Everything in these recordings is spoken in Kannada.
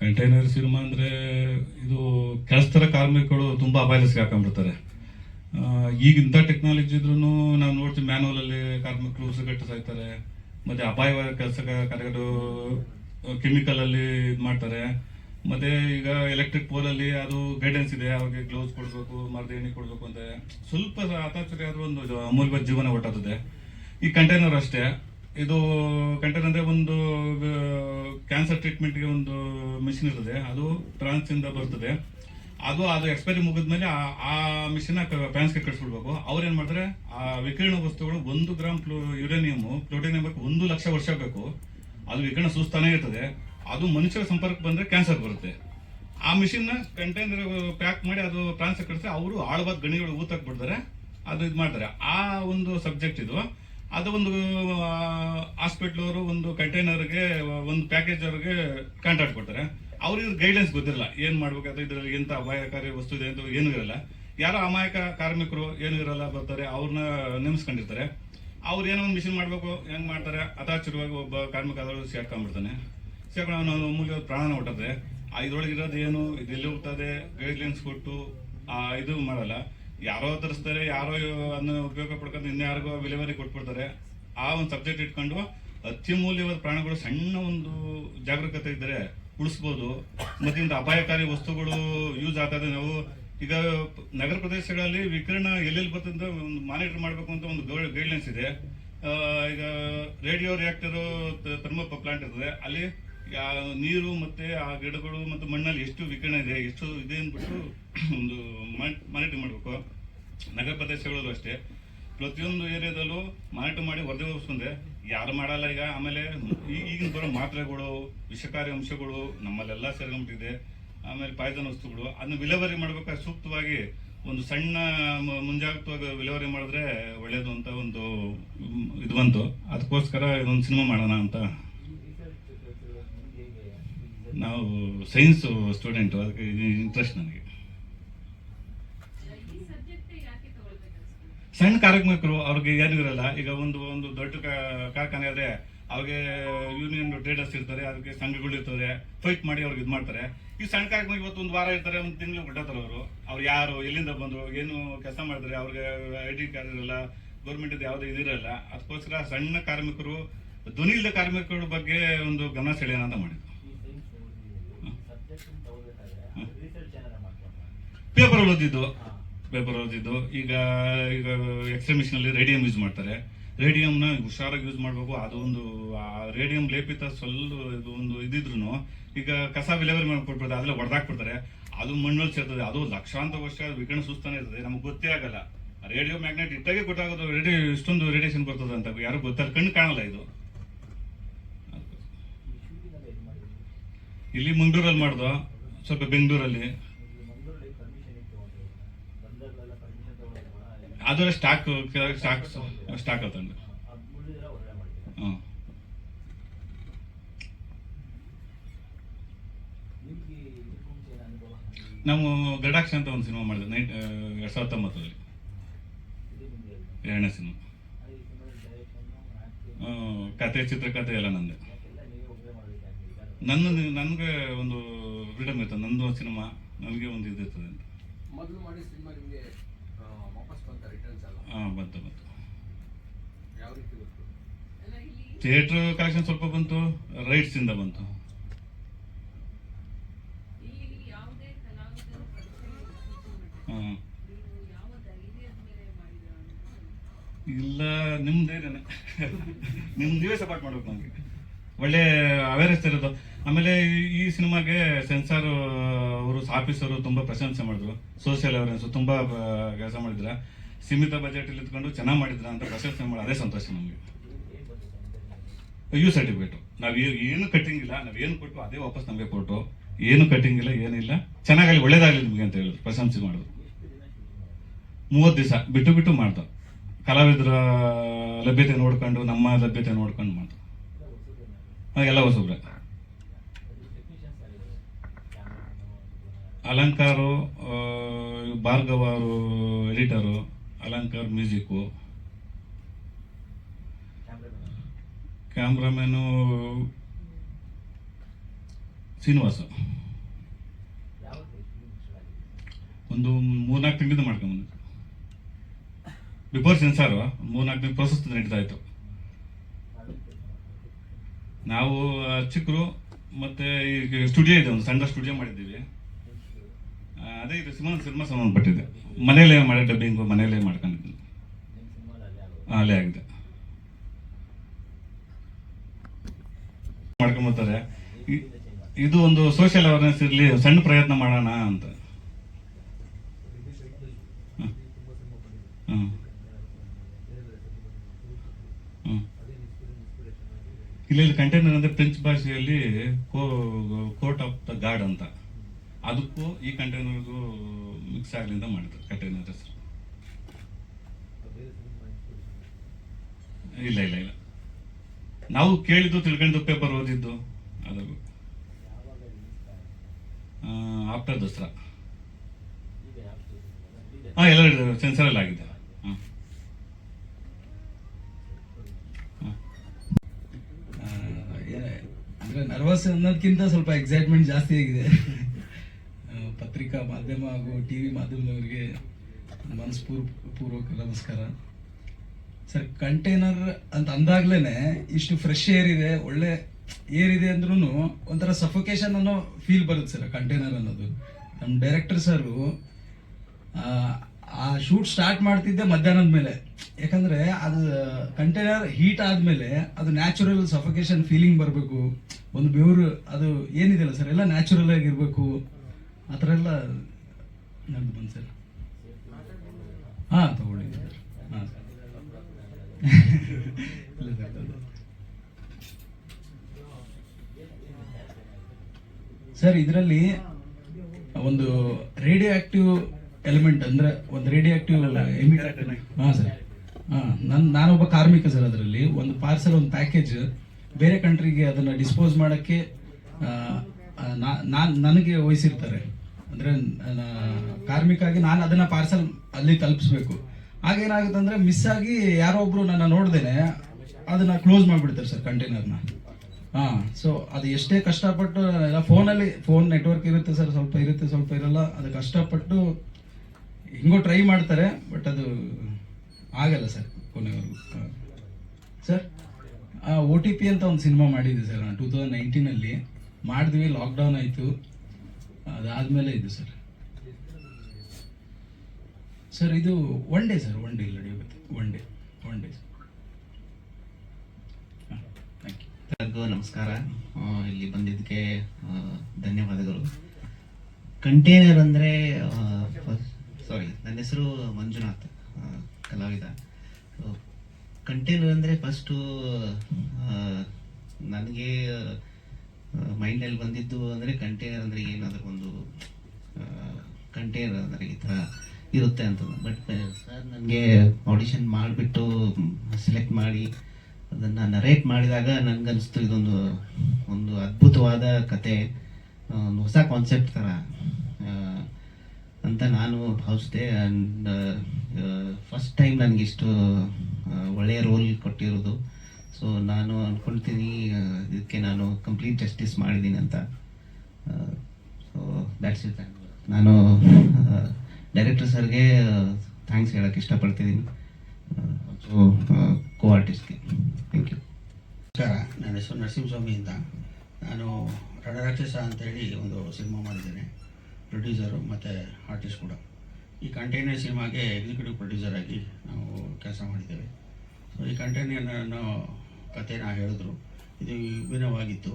ಕಂಟೈನರ್ ಸಿನಿಮಾ ಅಂದರೆ ಇದು ಕೆಲಸದ ಕಾರ್ಮಿಕರು ತುಂಬ ಅಪಾಯದಲ್ಲಿ ಹಾಕೊಂಡ್ಬಿಡ್ತಾರೆ. ಈಗ ಇಂಥ ಟೆಕ್ನಾಲಜಿ ಇದ್ರೂ ನಾವು ನೋಡ್ತೀವಿ ಮ್ಯಾನುವಲಲ್ಲಿ ಕಾರ್ಮಿಕರು ಉಸಿರುಗಟ್ಟು ಸಾಯ್ತಾರೆ, ಮತ್ತು ಅಪಾಯವಾದ ಕೆಲಸ ಕಾರ್ಯಗಳು ಕೆಮಿಕಲಲ್ಲಿ ಇದು ಮಾಡ್ತಾರೆ. ಮತ್ತು ಈಗ ಎಲೆಕ್ಟ್ರಿಕ್ ಪೋಲಲ್ಲಿ ಅದು ಗೈಡೆನ್ಸ್ ಇದೆ, ಅವ್ರಿಗೆ ಗ್ಲೌಸ್ ಕೊಡಬೇಕು, ಮರದ ಕೊಡಬೇಕು ಅಂತ. ಸ್ವಲ್ಪ ಹತಾಚರಿ ಆದರೂ ಒಂದು ಅಮೂಲ್ಯ ಜೀವನ ಒಟ್ಟಾಗ್ತದೆ ಈ ಕಂಟೈನರ್ ಅಷ್ಟೇ. ಇದು ಕಂಟೈನರ್ ಅಂದ್ರೆ ಒಂದು ಕ್ಯಾನ್ಸರ್ ಟ್ರೀಟ್ಮೆಂಟ್ಗೆ ಒಂದು ಮಿಷಿನ್ ಇರ್ತದೆ. ಅದು ಫ್ರಾನ್ಸ್ ಇಂದ ಬರ್ತದೆ. ಅದು ಅದು ಎಕ್ಸ್ಪೈರಿ ಮುಗಿದ್ಮೇಲೆ ಆ- ಆ ಮಿಷಿನ್ ಫ್ರಾನ್ಸ್ಗೆ ಕಳಿಸ್ಬಿಡ್ಬೇಕು ಅವ್ರು ಏನು ಮಾಡ್ತಾರೆ, ಆ ವಿಕಿರಣ ವಸ್ತುಗಳು ಒಂದು ಗ್ರಾಮ್ ಯುರೇನಿಯಂ ಪ್ಲೂಟೋನಿಯಂ ಬೇಕು ಒಂದು ಲಕ್ಷ ವರ್ಷ ಬೇಕು ಅದು ವಿಕಿರಣ ಸುಸ್ತಾನೆ ಇರ್ತದೆ. ಅದು ಮನುಷ್ಯರ ಸಂಪರ್ಕ ಬಂದ್ರೆ ಕ್ಯಾನ್ಸರ್ ಬರುತ್ತೆ. ಆ ಮಿಷಿನ್ನ ಕಂಟೈನರ್ ಪ್ಯಾಕ್ ಮಾಡಿ ಅದು ಫ್ರಾನ್ಸ್ ಕಳಿಸಿ, ಅವರು ಆಳವಾದ ಗಣಿಗಳು ಊತಕ್ಕೆ ಬಿಡ್ತಾರೆ. ಅದು ಇದು ಮಾಡ್ತಾರೆ. ಆ ಒಂದು ಸಬ್ಜೆಕ್ಟ್ ಇದು. ಅದು ಒಂದು ಹಾಸ್ಪಿಟ್ಲ್ ಅವರು ಒಂದು ಕಂಟೈನರ್ಗೆ ಒಂದು ಪ್ಯಾಕೇಜ್ ಅವ್ರಿಗೆ ಕಾಂಟ್ರಾಕ್ಟ್ ಕೊಡ್ತಾರೆ. ಅವ್ರಿಗೆ ಗೈಡ್ಲೈನ್ಸ್ ಗೊತ್ತಿರಲ್ಲ, ಏನ್ ಮಾಡ್ಬೇಕಾದ್ರೆ ಇದರಲ್ಲಿ ಎಂತ ಅಪಾಯಕಾರಿ ವಸ್ತು ಇದೆ ಅಂತ ಏನೂ ಇರಲ್ಲ. ಯಾರೋ ಅಮಾಯಕ ಕಾರ್ಮಿಕರು ಏನು ಇರಲ್ಲ ಬರ್ತಾರೆ ಅವ್ರನ್ನ ನೇಮಿಸ್ಕೊಂಡಿರ್ತಾರೆ. ಅವ್ರು ಏನೋ ಒಂದು ಮಿಷನ್ ಮಾಡಬೇಕು, ಹೆಂಗೆ ಮಾಡ್ತಾರೆ ಅತಾಚರವಾಗಿ ಒಬ್ಬ ಕಾರ್ಮಿಕ ಅದರೊಳಗೆ ಸೇರ್ಕೊಂಡ್ಬಿಡ್ತಾನೆ ಸೇರ್ಕೊಂಡು ಅವನು ಅಮೂಲ್ಯ ಪ್ರಾಣ ಹೊಟ್ಟದೆ ಇದ್ರೊಳಗೆ ಇರೋದು ಏನು ಇದೆಲ್ಲಿ ಹೋಗ್ತದೆ ಗೈಡ್ಲೈನ್ಸ್ ಕೊಟ್ಟು ಇದು ಮಾಡಲ್ಲ. ಯಾರೋ ತರಿಸ್ತಾರೆ ಯಾರೋ ಅದನ್ನ ಉಪಯೋಗ ಪಡ್ಕೊಂಡು ಇನ್ಯಾರಿಗೋ ವಿಲೇವರಿ ಕೊಟ್ಬಿಡ್ತಾರೆ. ಆ ಒಂದು ಸಬ್ಜೆಕ್ಟ್ ಇಟ್ಕೊಂಡು ಅತ್ಯಮೂಲ್ಯವಾದ ಪ್ರಾಣಗಳು ಸಣ್ಣ ಒಂದು ಜಾಗರೂಕತೆ ಇದ್ದರೆ ಉಳಿಸ್ಬೋದು. ಮತ್ತೆ ಇಂಥ ಅಪಾಯಕಾರಿ ವಸ್ತುಗಳು ಯೂಸ್ ಆಗ್ತದೆ. ನಾವು ಈಗ ನಗರ ಪ್ರದೇಶಗಳಲ್ಲಿ ವಿಕಿರಣ ಎಲ್ಲೆಲ್ಲಿ ಬರ್ತದೆ ಒಂದು ಮಾನಿಟರ್ ಮಾಡಬೇಕು ಅಂತ ಒಂದು ಗೈಡ್ಲೈನ್ಸ್ ಇದೆ. ಈಗ ರೇಡಿಯೋ ರಿಯಾಕ್ಟರ್ ಥರ್ಮೋ ಪ್ಲಾಂಟ್ ಇರ್ತದೆ. ಅಲ್ಲಿ ನೀರು ಮತ್ತೆ ಆ ಗಿಡಗಳು ಮತ್ತು ಮಣ್ಣಲ್ಲಿ ಎಷ್ಟು ವಿಕಿರಣ ಇದೆ, ಎಷ್ಟು ಇದೆ ಅಂದ್ಬಿಟ್ಟು ಒಂದು ಮಾನಿಟರ್ ಮಾಡಬೇಕು. ನಗರ ಪ್ರದೇಶಗಳಲ್ಲೂ ಅಷ್ಟೇ. ಪ್ರತಿಯೊಂದು ಏರಿಯಾದಲ್ಲೂ ಮಾನಿಟರ್ ಮಾಡಿ ವರದಿ ಹೋಗಿಸ್ಕೊಂಡೆ ಯಾರು ಮಾಡಲ್ಲ ಈಗ, ಆಮೇಲೆ ಈಗಿನ ಬರೋ ಮಾತ್ರೆಗಳು, ವಿಷಕಾರಿ ಅಂಶಗಳು ನಮ್ಮಲ್ಲೆಲ್ಲ ಸೇರ್ಕೊಂಡ್ಬಿಟ್ಟಿದೆ ಆಮೇಲೆ ಪಾಯ್ದನ ವಸ್ತುಗಳು, ಅದನ್ನ ವಿಲೇವರಿ ಮಾಡ್ಬೇಕಾದ್ರೆ ಸೂಕ್ತವಾಗಿ ಒಂದು ಸಣ್ಣ ಮುಂಜಾಗ್ರತವಾಗಿ ವಿಲೇವರಿ ಮಾಡಿದ್ರೆ ಒಳ್ಳೇದು ಅಂತ ಒಂದು ಇದು ಬಂತು. ಅದಕ್ಕೋಸ್ಕರ ಇದೊಂದು ಸಿನಿಮಾ ಮಾಡೋಣ ಅಂತ ಈ ರಿಸರ್ಚ್ ಕೆಲಸಗಳು ನಿಮ್ಗೆ ಹೇಗೆ ಈ ನಾವು ಸೈನ್ಸ್ ಸ್ಟೂಡೆಂಟು ಅದಕ್ಕೆ ಇಂಟ್ರೆಸ್ಟ್ ನನಗೆ. ಸಣ್ಣ ಕಾರ್ಮಿಕರು ಅವ್ರಿಗೆ ಏನು ಇರಲ್ಲ, ಈಗ ಒಂದು ಒಂದು ದೊಡ್ಡ ಕಾರ್ಖಾನೆ ಆದರೆ ಅವ್ರಿಗೆ ಯೂನಿಯನ್ ಟ್ರೇಡರ್ಸ್ ಇರ್ತಾರೆ, ಅವ್ರಿಗೆ ಸಂಘಗಳು ಇರ್ತದೆ ಫೈಟ್ ಮಾಡಿ ಅವ್ರಿಗೆ ಇದು ಮಾಡ್ತಾರೆ. ಈ ಸಣ್ಣ ಕಾರ್ಮಿಕ ಇವತ್ತು ಒಂದು ವಾರ ಇರ್ತಾರೆ, ಒಂದು ತಿಂಗಳು ಬಿಡ್ತಾರೆ ಅವರು. ಅವ್ರು ಯಾರು, ಎಲ್ಲಿಂದ ಬಂದ್ರು, ಏನು ಕೆಲಸ ಮಾಡಿದ್ರೆ ಅವ್ರಿಗೆ ಐ ಡಿ ಕಾರ್ಡ್ ಇರಲ್ಲ ಗೌರ್ಮೆಂಟ್ ಯಾವುದೇ ಇದಿರಲ್ಲ ಅದಕ್ಕೋಸ್ಕರ ಸಣ್ಣ ಕಾರ್ಮಿಕರು ಧ್ವನಿ ಇಲ್ಲದ ಕಾರ್ಮಿಕರ ಬಗ್ಗೆ ಒಂದು ಗಮನ ಸೆಳೆಯೋಣ ಅಂತ ಮಾಡಿದ್ರು ಪೇಪರ್ ಓದಿದ್ದು. ಪೇಪರ್ ಓದಿದ್ದು. ಈಗ ಈಗ ಅಲ್ಲಿ ರೇಡಿಯಂ ಯೂಸ್ ಮಾಡ್ತಾರೆ. ರೇಡಿಯಂನ ಹುಷಾರಾಗಿ ಯೂಸ್ ಮಾಡಬೇಕು. ಅದೊಂದು ಆ ರೇಡಿಯಂ ಲೇಪಿತ ಸ್ವಲ್ಪ ಇದು ಒಂದು ಇದಿದ್ರು ಈಗ ಕಸ ವಿಲೇವರಿ ಮಾಡ್ಕೊಡ್ಬಿಡ್ತಾರೆ ಅದೆಲ್ಲ ಹೊಡೆದಾಕ್ಬಿಡ್ತಾರೆ ಅದು ಮಣ್ಣಲ್ಲಿ ಸೇರ್ತದೆ. ಅದು ಲಕ್ಷಾಂತರ ವರ್ಷ ವಿಕಿರಣ ಸುಸ್ತಾನೆ ಇರ್ತದೆ. ನಮ್ಗೆ ಗೊತ್ತೇ ಆಗಲ್ಲ. ರೇಡಿಯೋ ಮ್ಯಾಗ್ನೆಟ್ ಇಟ್ಟಾಗೆ ಗೊತ್ತಾಗೋದು. ರೇಡಿಯೋ ಇಷ್ಟೊಂದು ರೇಡಿಯೇಷನ್ ಬರ್ತದೆ ಅಂತ ಯಾರು ಗೊತ್ತಾರೆ ಕಣ್ಣು ಕಾಣಲ್ಲ ಇದು. ಇಲ್ಲಿ ಮಂಗಳೂರಲ್ಲಿ ಮಾಡ್ದು. ಸ್ವಲ್ಪ ಬೆಂಗಳೂರಲ್ಲಿ ಈ ಮಂಗಳೂರಲ್ಲಿ ಪರ್ಮಿಷನ್ ಇತ್ತು ಒಂದು ಬಂದಲ್ಲೆಲ್ಲ ಪರ್ಮಿಷನ್ ತಗೊಳ್ಳೋದು ಅದರ ಸ್ಟಾಕ್ ಸ್ಟಾಕ್ ಸ್ಟಾಕ್ ತಂದು. ನಾವು ಗಡಾಕ್ಷ ಅಂತ ಒಂದು ಸಿನಿಮಾ ಮಾಡಿದ್ವಿ ನೈಟ್ ಎರಡ್ ಸಾವಿರದ ಹತ್ತೊಂಬತ್ತರಲ್ಲಿ. ಎರಡನೇ ಸಿನಿಮಾ. ಕತೆ ಚಿತ್ರಕಥೆ ಎಲ್ಲ ನಂದೆ. ನನ್ನ, ನನಗೆ ಒಂದು ಫ್ರೀಡಮ್ ಇರ್ತದೆ ನಂದು ಸಿನಿಮಾ, ನನಗೆ ಒಂದು ಇದು ಇರ್ತದೆ ಅಂತ ಹಾಂ ಬಂತು ಬಂತು. ಯಾವ ರೀತಿ ಬಂತು? ಅಲ್ಲ ಥಿಯೇಟ್ರ್ ಕಲೆಕ್ಷನ್ ಸ್ವಲ್ಪ ಬಂತು ರೈಟ್ಸ್ ಇಂದ ಬಂತು. ಇಲ್ಲ. ಹಾಂ. ನೀವು ಯಾವ ಧೈರ್ಯದ ಮೇಲೆ ಮಾಡಿದ್ರ ಇಲ್ಲ ನಿಮ್ದೇನೆ ನಿಮ್ ನೀವೇ ಸಪೋರ್ಟ್ ಮಾಡ್ಬೇಕು ನಮಗೆ. ಒಳ್ಳೆ ಅವೇರ್ನೆಸ್ ಇರೋದು. ಆಮೇಲೆ ಈ- ಸಿನಿಮಾಗೆ ಸೆನ್ಸಾರ್ ಅವರು ಆಫೀಸರು ತುಂಬಾ ಪ್ರಶಂಸೆ ಮಾಡಿದ್ರು. ಸೋಷಿಯಲ್ ಅವೇರ್ನೆಸ್ ತುಂಬಾ ಕೆಲಸ ಮಾಡಿದ್ರ. ಸೀಮಿತ ಬಜೆಟ್ ಇದ್ಕೊಂಡು ಚೆನ್ನಾಗಿ ಮಾಡಿದ್ರ ಅಂತ ಪ್ರಶಂಸೆ ಮಾಡಿ, ಅದೇ ಸಂತೋಷ ನಮಗೆ. ಯು ಸರ್ಟಿಫಿಕೇಟ್ ನಾವು ಏನು ಕಟ್ಟಿಂಗ್ ಇಲ್ಲ, ನಾವು ಏನು ಕೊಟ್ಟು ಅದೇ ವಾಪಸ್ ನಮಗೆ ಕೊಟ್ಟು, ಏನು ಕಟ್ಟಿಂಗ್ ಇಲ್ಲ ಏನಿಲ್ಲ ಚೆನ್ನಾಗಲ್ಲಿ ಒಳ್ಳೇದಾಗಲಿ ನಿಮಗೆ ಅಂತ ಹೇಳಿದ್ರು, ಪ್ರಶಂಸೆ ಮಾಡಿದ್ರು. ಮೂವತ್ತು ದಿವಸ, ಬಿಟ್ಟು ಬಿಟ್ಟು ಮಾಡ್ತಾವೆ. ಕಲಾವಿದರ ಲಭ್ಯತೆ ನೋಡ್ಕೊಂಡು, ನಮ್ಮ ಲಭ್ಯತೆ ನೋಡ್ಕೊಂಡು ಮಾಡ್ದ ಎಲ್ಲ ಹೊಸಬ್ರೆ ಅಲಂಕಾರು ಆ, ಭಾರ್ಗವ ಅವರು editor Alankar music cameraman Srinivasa? ಒಂದು ಮೂರ್ನಾಲ್ಕು ತಿಂಗಳಿಂದ ಮಾಡ್ಕೊಂಬಂದು ಬಿಫೋರ್ ಸೆನ್ಸಾರು ಮೂರ್ನಾಲ್ಕು ತಿಂಗಳು ಪ್ರೊಸೆಸ್ ನಡೀತಾ ಇತ್ತು? ನಾವು ಚಿಕ್ಕರು ಮತ್ತೆ ಈಗ ಸ್ಟುಡಿಯೋ ಇದೆ ಒಂದು ಸಣ್ಣ ಸ್ಟುಡಿಯೋ ಮಾಡಿದ್ದೀವಿ. ಅದೇ ಇದು ಸಿನಿಮಾ ಸಿನಿಮಾ ಸಂಬಂಧಪಟ್ಟಿದೆ. ಮನೇಲೇ ಮಾಡಿ ಡಬ್ಬಿಂಗು ಮನೇಲೇ ಮಾಡ್ಕೊಂಡಿದ್ದೀನಿ. ಅಲ್ಲೇ ಆಗಿದೆ. ಮಾಡ್ಕೊಂಬರ್ತಾರೆ. ಇದು ಒಂದು ಸೋಷಿಯಲ್ ಅವೇರ್ನೆಸ್ ಇರಲಿ, ಸಣ್ಣ ಪ್ರಯತ್ನ ಮಾಡೋಣ ಅಂತ. ಇಲ್ಲ ಇಲ್ಲಿ ಕಂಟೈನರ್ ಅಂದ್ರೆ ಫ್ರೆಂಚ್ ಭಾಷೆಯಲ್ಲಿ ಕೋರ್ಟ್ ಆಫ್ ದ ಗಾರ್ಡ್ ಅಂತ. ಅದಕ್ಕೂ ಈ ಕಂಟೈನರ್ಗೂ ಮಿಕ್ಸ್ ಆಗ್ಲಿಂದ ಮಾಡಿದ್ರು ಕಂಟೈನರ್ ಹೆಸರು. ಇಲ್ಲ ಇಲ್ಲ ಇಲ್ಲ. ನಾವು ಕೇಳಿದ್ದು ತಿಳ್ಕೊಂಡು ಪೇಪರ್ ಓದಿದ್ದು ಅದು? ಆಫ್ಟರ್ ದಸರಾ. ಹಾ ಎಲ್ಲ ಸೆನ್ಸರ್ ಎಲ್ಲ ಆಗಿದೆ ಹಾಂ ಆ, ಏ- ಅಂದ್ರೆ ನರ್ವಸ್ ಅನ್ನೋದಕ್ಕಿಂತ ಸ್ವಲ್ಪ ಎಕ್ಸೈಟ್ಮೆಂಟ್ ಜಾಸ್ತಿ ಆಗಿದೆ. ಪತ್ರಿಕಾ ಮಾಧ್ಯಮ ಹಾಗೂ ಟಿ ವಿ ಮಾಧ್ಯಮದವರಿಗೆ ಮನಸ್ಪೂರ್ ಪೂರ್ವಕ ನಮಸ್ಕಾರ. ಸರ್ ಕಂಟೈನರ್ ಅಂತ ಅಂದಾಗ್ಲೇನೆ ಇಷ್ಟು ಫ್ರೆಶ್ ಏರ್ ಇದೆ, ಒಳ್ಳೆ ಏರ್ ಇದೆ ಅಂದ್ರೂ ಒಂಥರ ಸಫೋಕೇಶನ್ ಅನ್ನೋ ಫೀಲ್ ಬರುತ್ತೆ ಸರ್ ಕಂಟೈನರ್ ಅನ್ನೋದು. ನಮ್ಮ ಡೈರೆಕ್ಟರ್ ಸರು ಆ ಶೂಟ್ ಸ್ಟಾರ್ಟ್ ಮಾಡ್ತಿದ್ದೆ ಮಧ್ಯಾಹ್ನದ ಮೇಲೆ. ಯಾಕಂದ್ರೆ ಅದು ಕಂಟೈನರ್ ಹೀಟ್ ಆದ್ಮೇಲೆ ಅದು ನ್ಯಾಚುರಲ್ ಸಫೋಕೇಶನ್ ಫೀಲಿಂಗ್ ಬರಬೇಕು. ಒಂದು ಬೆವರು, ಅದು ಏನಿದೆಯಲ್ಲ ಸರ್ ಎಲ್ಲ ನ್ಯಾಚುರಲ್ ಆಗಿರ್ಬೇಕು. ಆ ಥರ ಎಲ್ಲ ನಂದು ಬಂದು ಸರ್ ಹಾಂ ತಗೊಂಡಿದ್ದೆ ಸರ್ ಹಾಂ ಸರ್ ಇದರಲ್ಲಿ ಒಂದು ರೇಡಿಯೋ ಆಕ್ಟಿವ್ ಎಲಿಮೆಂಟ್ ಅಂದ್ರೆ ಒಂದು ರೇಡಿಯೋ ಆಕ್ಟಿವ್ ಹಾಂ ಸರ್ ಹಾಂ ನನ್ನ ನಾನೊಬ್ಬ ಕಾರ್ಮಿಕ ಸರ್ ಅದರಲ್ಲಿ. ಒಂದು ಪಾರ್ಸಲ್ ಒಂದು ಪ್ಯಾಕೇಜ್ ಬೇರೆ ಕಂಟ್ರಿಗೆ ಅದನ್ನು ಡಿಸ್ಪೋಸ್ ಮಾಡೋಕ್ಕೆ ನಾನು ನನಗೆ ವಹಿಸಿರ್ತಾರೆ. ಅಂದರೆ ಕಾರ್ಮಿಕ ಆಗಿ ನಾನು ಅದನ್ನು ಪಾರ್ಸಲ್ ಅಲ್ಲಿ ತಲುಪಿಸ್ಬೇಕು. ಆಗೇನಾಗುತ್ತೆ ಅಂದರೆ ಮಿಸ್ ಆಗಿ ಯಾರೋ ಒಬ್ರು ನನ್ನ ನೋಡ್ದೇನೆ ಅದನ್ನ ಕ್ಲೋಸ್ ಮಾಡಿಬಿಡ್ತಾರೆ ಸರ್ ಕಂಟೈನರ್ನ ಹಾಂ ಸೊ ಅದು ಎಷ್ಟೇ ಕಷ್ಟಪಟ್ಟು ಎಲ್ಲ ಫೋನಲ್ಲಿ ಫೋನ್ ನೆಟ್ವರ್ಕ್ ಇರುತ್ತೆ ಸರ್ ಸ್ವಲ್ಪ ಇರುತ್ತೆ ಸ್ವಲ್ಪ ಇರಲ್ಲ. ಅದು ಕಷ್ಟಪಟ್ಟು ಹಿಂಗೋ ಟ್ರೈ ಮಾಡ್ತಾರೆ ಬಟ್ ಅದು ಆಗಲ್ಲ ಸರ್, ಕೊನೆವರೆಗೂ. ಸರ್ ಓ ಟಿ ಪಿ ಅಂತ ಒಂದು ಸಿನಿಮಾ ಮಾಡಿದ್ದೆ ಸರ್, ನಾನು ಟೂ ತೌಸಂಡ್ ನೈನ್ಟೀನಲ್ಲಿ ಮಾಡಿದ್ವಿ ಲಾಕ್ಡೌನ್ ಆಯಿತು. ಅದಾದಮೇಲೆ ಇದು ಸರ್. ಸರ್, ಇದು one day sir one day ಇಲ್ಲ ಒನ್ ಡೇ ಒನ್ ಡೇ ನಮಸ್ಕಾರ. ಇಲ್ಲಿ ಬಂದಿದ್ದಕ್ಕೆ ಧನ್ಯವಾದಗಳು. ಕಂಟೈನರ್ ಅಂದರೆ ಸಾರಿ ನನ್ನ ಹೆಸರು ಮಂಜುನಾಥ್ ಕಲಾವಿದ. ಕಂಟೈನರ್ ಅಂದರೆ ಫಸ್ಟು ನನಗೆ ಮೈಂಡಲ್ಲಿ ಬಂದಿದ್ದು ಅಂದರೆ ಕಂಟೈನರ್ ಅಂದರೆ ಏನಾದರೂ ಒಂದು ಕಂಟೈನರ್ ಅಂದರೆ ಈ ಥರ ಇರುತ್ತೆ ಅಂತ ಬಟ್ ಸರ್ ನನಗೆ ಆಡಿಷನ್ ಮಾಡಿಬಿಟ್ಟು ಸೆಲೆಕ್ಟ್ ಮಾಡಿ, ಅದನ್ನು ನರೇಟ್ ಮಾಡಿದಾಗ ನನಗನ್ನಿಸ್ತು ಇದೊಂದು, ಒಂದು ಅದ್ಭುತವಾದ ಕತೆ ಒಂದು ಹೊಸ ಕಾನ್ಸೆಪ್ಟ್ ಥರ ಅಂತ ನಾನು ಭಾವಿಸಿದೆ. ಆ್ಯಂಡ್ ಫಸ್ಟ್ ಟೈಮ್ ನನಗಿಷ್ಟು ಒಳ್ಳೆಯ ರೋಲ್ ಕೊಟ್ಟಿರೋದು. ಸೊ ನಾನು ಅಂದ್ಕೊಳ್ತೀನಿ ಇದಕ್ಕೆ ನಾನು ಕಂಪ್ಲೀಟ್ ಜಸ್ಟಿಸ್ ಮಾಡಿದ್ದೀನಿ ಅಂತ. ಸೊ ದ್ಯಾಟ್ಸ್ ಇಟ್ ನಾನು ಡೈರೆಕ್ಟರ್ ಸರ್ಗೆ ಥ್ಯಾಂಕ್ಸ್ ಹೇಳೋಕ್ಕೆ ಇಷ್ಟಪಡ್ತಿದ್ದೀನಿ. ಸೊ ಕೋ ಆರ್ಟಿಸ್ಟ್ಗೆ ಥ್ಯಾಂಕ್ ಯು ಸರ್ ನನ್ನ ಹೆಸರು ನರಸಿಂಹಸ್ವಾಮಿ ಅಂತ ನಾನು ರಣರಾಕ್ಷಸ ಅಂತೇಳಿ ಒಂದು ಸಿನಿಮಾ ಮಾಡಿದ್ದೇನೆ. ಪ್ರೊಡ್ಯೂಸರು ಮತ್ತು ಆರ್ಟಿಸ್ಟ್ ಕೂಡ. ಈ ಕಂಟೈನರ್ ಸಿನಿಮಾಗೆ ಎಕ್ಸಿಕ್ಯೂಟಿವ್ ಪ್ರೊಡ್ಯೂಸರ್ ಆಗಿ ನಾವು ಕೆಲಸ ಮಾಡಿದ್ದೇವೆ. ಸೊ ಈ ಕಂಟೈನರ್ನ ಕಥೆನ ಹೇಳಿದ್ರು. ಇದು ವಿಭಿನ್ನವಾಗಿತ್ತು.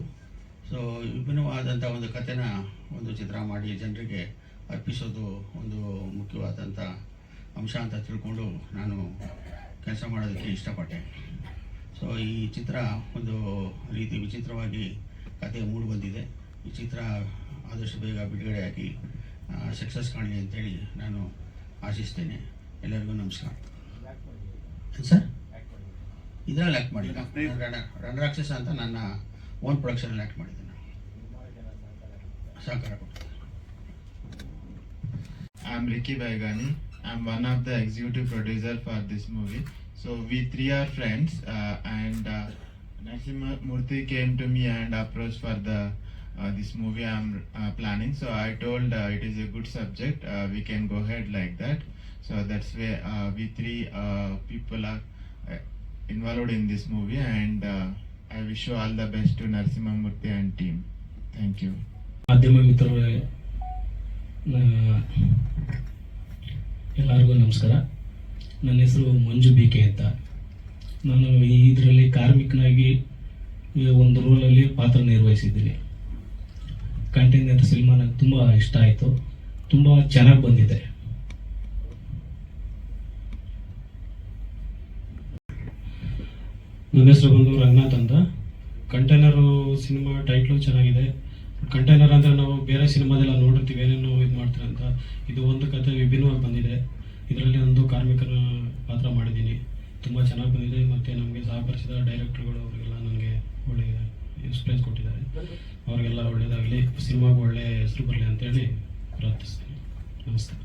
ಸೊ ವಿಭಿನ್ನವಾದಂಥ ಒಂದು ಕಥೆನ ಒಂದು ಚಿತ್ರ ಮಾಡಿ ಜನರಿಗೆ ಅರ್ಪಿಸೋದು ಒಂದು ಮುಖ್ಯವಾದಂಥ ಅಂಶ ಅಂತ ತಿಳ್ಕೊಂಡು ನಾನು ಕೆಲಸ ಮಾಡೋದಕ್ಕೆ ಇಷ್ಟಪಟ್ಟೆ. ಸೊ ಈ ಚಿತ್ರ ಒಂದು ರೀತಿ ವಿಚಿತ್ರವಾಗಿ ಕತೆ ಮೂಡಿ ಬಂದಿದೆ. ಈ ಚಿತ್ರ ಆದಷ್ಟು ಬೇಗ ಬಿಡುಗಡೆ ಆಗಿ ಸಕ್ಸಸ್ ಕಾಣಲಿ ಅಂತೇಳಿ ನಾನು ಆಶಿಸ್ತೇನೆ. ಎಲ್ಲರಿಗೂ ನಮಸ್ಕಾರ. ಸರ್? ಇದರಲ್ಲಿ ಆ್ಯಕ್ಟ್ ಮಾಡಿ ರಣರಾಕ್ಷಸ ಅಂತ ನನ್ನ ಓನ್ ಪ್ರೊಡಕ್ಷನಲ್ಲಿ ಆ್ಯಕ್ಟ್ ಮಾಡಿದ್ದೆ ನಾನು ಸಹಕಾರ ಕೊಟ್ಟಿದ್ದೆ I am Ricky Baigani I am one of the executive producer for this movie so we three are friends and Narasimha Murthy came to me and approach for the this movie I'm uh, planning. So I told uh, it is a good subject. Uh, we can go ahead like that. So that's where uh, we three uh, people are uh, involved in this movie, and uh, I wish you all the best to Narsimha Murthy and team. Thank you. ಎಲ್ಲರಿಗೂ ನಮಸ್ಕಾರ ನನ್ನ ಹೆಸರು ಮಂಜು ಬಿ ಕೆ ಅಂತ ನಾನು ಇದರಲ್ಲಿ ಕಾರ್ಮಿಕನಾಗಿ ಒಂದು ರೋಲಲ್ಲಿ ಪಾತ್ರ ನಿರ್ವಹಿಸಿದ್ದೀನಿ ಕಂಟೈನರ್ ಸಿನಿಮಾ ನನಗೆ ತುಂಬ ಇಷ್ಟ ಆಯಿತು. ತುಂಬ ಚೆನ್ನಾಗಿ ಬಂದಿದೆ. ನನ್ನ ಹೆಸರು ಬಂದು ರಂಗನಾಥ್ ಅಂತ. ಕಂಟೈನರು ಸಿನಿಮಾ ಟೈಟ್ಲು ಚೆನ್ನಾಗಿದೆ. ಕಂಟೈನರ್ ಅಂದರೆ ನಾವು ಬೇರೆ ಸಿನಿಮಾದೆಲ್ಲ ನೋಡಿರ್ತೀವಿ, ಏನೇನು ಇದು ಮಾಡ್ತಾರೆ ಅಂತ. ಇದು ಒಂದು ಕತೆ ವಿಭಿನ್ನವಾಗಿ ಬಂದಿದೆ. ಇದರಲ್ಲಿ ಒಂದು ಕಾರ್ಮಿಕರ ಪಾತ್ರ ಮಾಡಿದ್ದೀನಿ. ತುಂಬ ಚೆನ್ನಾಗಿ ಬಂದಿದೆ. ಮತ್ತು ನಮಗೆ ಸಹಕರಿಸಿದ ಡೈರೆಕ್ಟ್ರುಗಳು ಅವರಿಗೆಲ್ಲ ನನಗೆ ಒಳ್ಳೆಯ ಎಕ್ಸ್ಪೀರಿಯನ್ಸ್ ಕೊಟ್ಟಿದ್ದಾರೆ. ಅವರಿಗೆಲ್ಲ ಒಳ್ಳೆಯದಾಗಲಿ ಸಿನಿಮಾಗೂ ಒಳ್ಳೆಯ ಹೆಸರು ಬರಲಿ ಅಂತೇಳಿ ಪ್ರಾರ್ಥಿಸ್ತೀನಿ. ನಮಸ್ತೆ.